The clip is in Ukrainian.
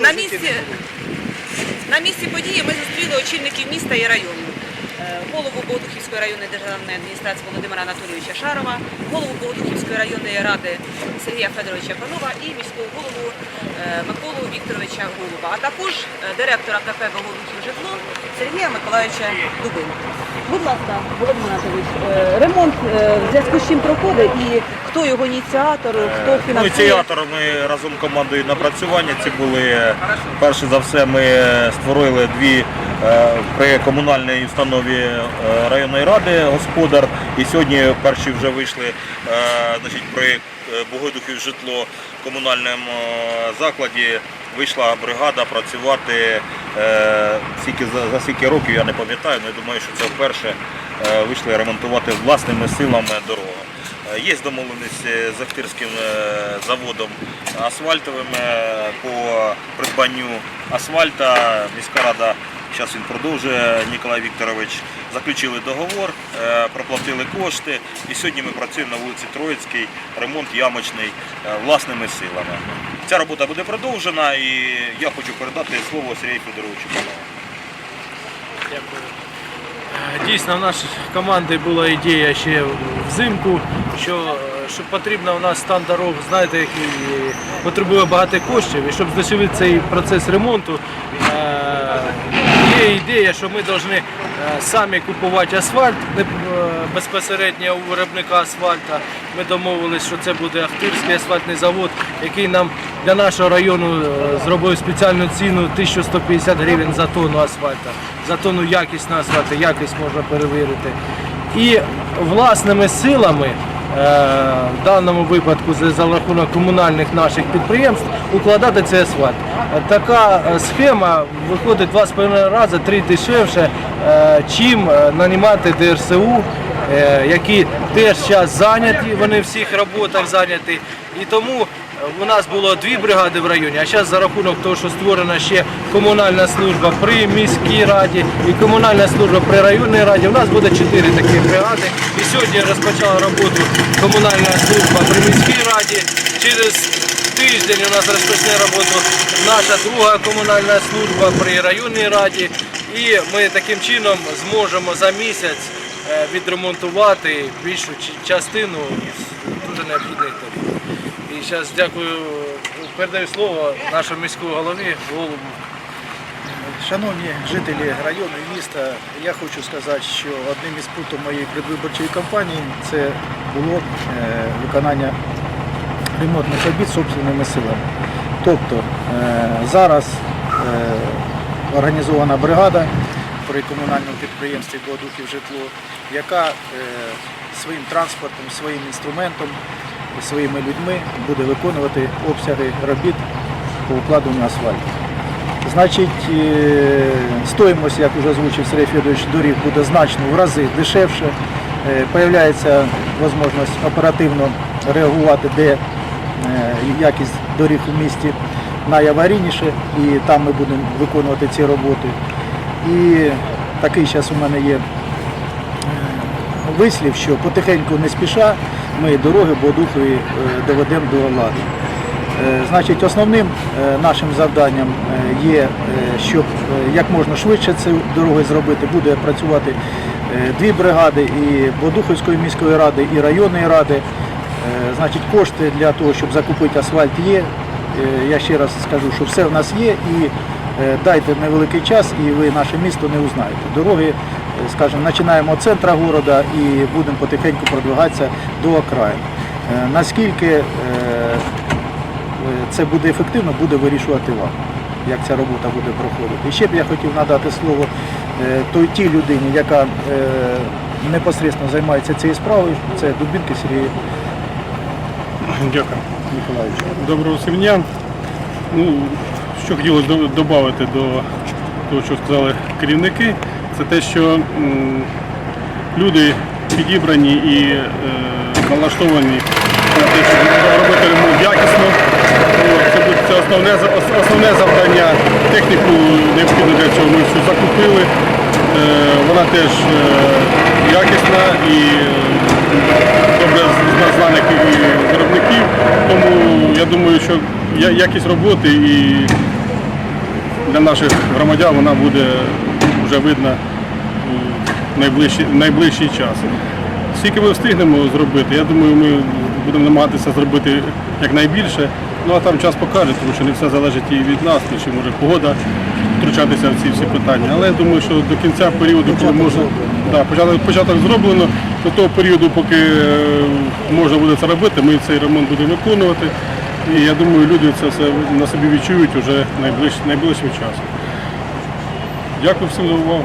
На місці, на місці події ми зустріли очільників міста і району. Голову Богодухівської районної державної адміністрації Володимира Анатолійовича Шарова, голову Богодухівської районної ради Сергія Федоровича Панова і міського голову е, Миколу Вікторовича Голуба, а також е, директора КП Богодухів житло Сергія Миколаївича Дубина. Будь ласка, Володимир Анатолійович, е, ремонт в зв'язку з чим проходить і хто його ініціатор, хто Ну, фінансує? ініціаторами разом командою напрацювання. Ці були перше за все. Ми створили дві при комунальній установі е, районної ради господар. І сьогодні перші вже вийшли е, значить, при е, Богодухів житло в комунальному е, закладі. Вийшла бригада працювати е, скільки за, скільки років, я не пам'ятаю, але думаю, що це вперше е, вийшли ремонтувати власними силами дорогу. Е, Є домовленість е, з Ахтирським е, заводом асфальтовим е, по придбанню асфальта. Міська рада, зараз він продовжує, Ніколай Вікторович, заключили договор, е, проплатили кошти. І сьогодні ми працюємо на вулиці Троїцькій, ремонт ямочний е, власними силами. Ця робота буде продовжена і я хочу передати слово Сергію Федоровичу Панову. Дякую. Е, Дійсно, в нашій команди була ідея ще взимку, що, що потрібно у нас стан дорог, знаєте, який потребує багато коштів. І щоб здешевити цей процес ремонту, є ідея, що ми повинні е, самі купувати асфальт е, безпосередньо у виробника асфальта. Ми домовились, що це буде Ахтирський асфальтний завод, який нам для нашого району е, зробив спеціальну ціну 1150 гривень за тонну асфальту. За тонну якісного асфальту, якість можна перевірити. І власними силами, в даному випадку за, рахунок комунальних наших підприємств, укладати цей асфальт. Е, Така е, схема виходить 2,5 рази, 3 дешевше, е, чим е, нанімати ДРСУ е, які теж зараз зайняті, вони всіх роботах зайняті. І тому е, у нас було дві бригади в районі, а зараз за рахунок того, що створена ще комунальна служба при міській раді і комунальна служба при районній раді, у нас буде чотири такі бригади. І сьогодні розпочала роботу комунальна служба при міській раді. Через тиждень у нас розпочне роботу наша друга комунальна служба при районній раді. І ми таким чином зможемо за місяць е, відремонтувати більшу частину дуже необхідних доріг. І зараз дякую, передаю слово нашому міському голові Голубу. Шановні жителі району і міста, я хочу сказати, що одним із пунктів моєї предвиборчої кампанії це було е, виконання ремонтних робіт собственними силами. Тобто е, зараз е, організована бригада при комунальному підприємстві Богодухів житло, яка е, своїм транспортом, своїм інструментом, своїми людьми буде виконувати обсяги робіт по укладенню асфальту. Значить, е, стоїмость, як вже озвучив Сергій Федорович, доріг буде значно в рази дешевше. Е, Появляється можливість оперативно реагувати, де якість доріг у місті найаварійніше, і там ми будемо виконувати ці роботи. І такий зараз у мене є вислів, що потихеньку не спіша ми дороги Бодухові е, доведемо до ладу. Е, Значить, основним е, нашим завданням є, щоб як можна швидше цю дорогу зробити, буде працювати дві бригади і Бодухівської міської ради, і районної ради. Значить, кошти для того, щоб закупити асфальт є. Я ще раз скажу, що все в нас є і дайте невеликий час і ви наше місто не узнаєте. Дороги, е, скажімо, починаємо від центра міста і будемо потихеньку продвигатися до окраїн. Е, Наскільки е, це буде ефективно, буде вирішувати вам, як ця робота буде проходити. І ще б я хотів надати слово е, той тій людині, яка е, непосередньо займається цією справою, це Дубінки Сергій Дякую. Миколаївич. Доброго всім дня. Ну, що хотілося додати до того, що сказали керівники, це те, що люди підібрані і е, налаштовані на те, щоб робити ремонт якісно. Це буде основне, основне завдання. Техніку необхідно для цього ми всю закупили. Е, Вона теж е, якісна і е, добре з- знаних і виробників. Тому я думаю, що якість роботи і для наших громадян вона буде вже видна в найближчий, найближчий час. Скільки ми встигнемо зробити, я думаю, ми будемо намагатися зробити якнайбільше. Ну а там час покаже, тому що не все залежить і від нас, то чи може погода втручатися в ці всі питання. Але я думаю, що до кінця періоду, коли можна да, початок, початок зроблено, до того періоду, поки е, можна буде це робити, ми цей ремонт будемо виконувати. І я думаю, люди це все на собі відчують уже найближ, найближчим часом. Дякую всім за увагу.